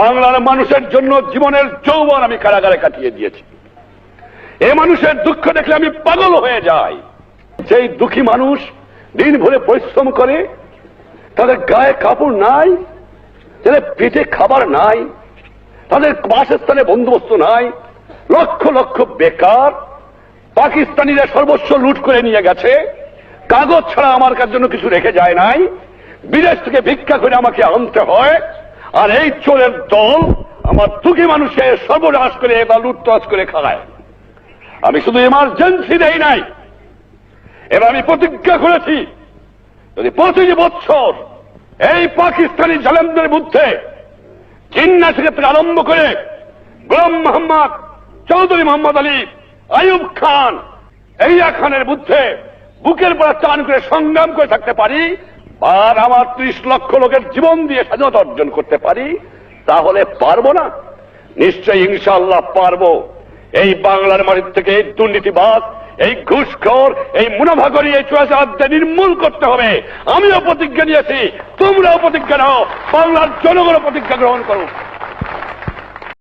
বাংলার মানুষের জন্য জীবনের যৌবন আমি কারাগারে কাটিয়ে দিয়েছি। এ মানুষের দুঃখ দেখলে আমি পাগল হয়ে যাই। যেই দুঃখী মানুষ দিন ভরে পরিশ্রম করে, তাদের গায়ে কাপড় নাই, তাদের পেটে খাবার নাই, তাদের বাসস্থানে বন্দোবস্ত নাই, লক্ষ লক্ষ বেকার, পাকিস্তানিরা সর্বস্ব লুট করে নিয়ে গেছে, কাগজ ছাড়া আমার কার জন্য কিছু রেখে যায় নাই, বিদেশ থেকে ভিক্ষা করে আমাকে আনতে হয় আর এই চোরের দল আমার দুঃখী মানুষের সর্বনাশ করে বা লুটতরাজ করে খায় আমি শুধু এমার্জেন্সি দেই নাই। এবার আমি প্রতিজ্ঞা করেছি, যদি প্রতিটি বছর এই পাকিস্তানি জালেমদের মধ্যে জিন্না থেকে আরম্ভ করে গোলাম মোহাম্মদ চৌধুরী মোহাম্মদ আলী আয়ুব খান এরিয়া খানের বুদ্ধে বুকের পর চান করে সংগ্রাম করে থাকতে পারি আর আমার ত্রিশ লক্ষ লোকের জীবন দিয়ে স্বাধীনতা অর্জন করতে পারি, তাহলে পারব না। নিশ্চয়ই ইনশাআল্লাহ পারব। এই বাংলার মাটির থেকে এই দুর্নীতিবাদ এই ঘুষখোর, এই মুনাফাগরি এই চুয়াচারকে নির্মূল করতে হবে। আমিও প্রতিজ্ঞা নিয়েছি, তোমরাও প্রতিজ্ঞা নাও, বাংলার জনগণও প্রতিজ্ঞা গ্রহণ করো